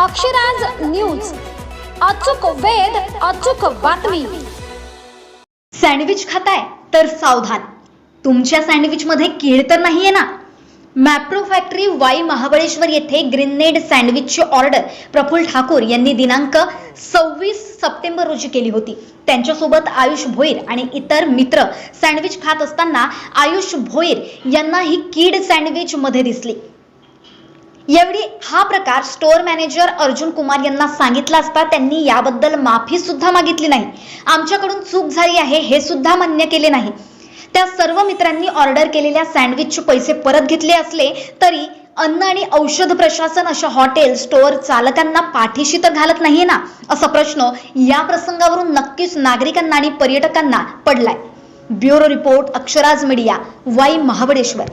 Akshraj news. अचूक वेध अचूक बातमी. सँडविच खाताय तर सावधान. तुमच्या सँडविचमध्ये कीड तर नाहीये ना? मॅप्रो फॅक्टरी वाई महाबळेश्वर येथे ग्रीनेड सँडविचची ऑर्डर प्रफुल्ल ठाकूर यांनी दिनांक सव्वीस सप्टेंबर रोजी केली होती. त्यांच्यासोबत आयुष भोईर आणि इतर मित्र सँडविच खात असताना आयुष भोईर यांना ही कीड सँडविच मध्ये दिसली. यावेळी हा प्रकार स्टोअर मॅनेजर अर्जुन कुमार यांना सांगितला असता त्यांनी याबद्दल माफी सुद्धा मागितली नाही. आमच्याकडून चूक झाली आहे हे सुद्धा मान्य केले नाही. त्या सर्व मित्रांनी ऑर्डर केलेल्या सँडविचचे पैसे परत घेतले असले तरी अन्न आणि औषध प्रशासन अशा हॉटेल स्टोअर चालकांना पाठीशी तर घालत नाहीये ना? असा प्रश्न या प्रसंगावरून नक्कीच नागरिकांना आणि पर्यटकांना पडलाय. Bureau report Akshraj media Wai Mahabaleshwar.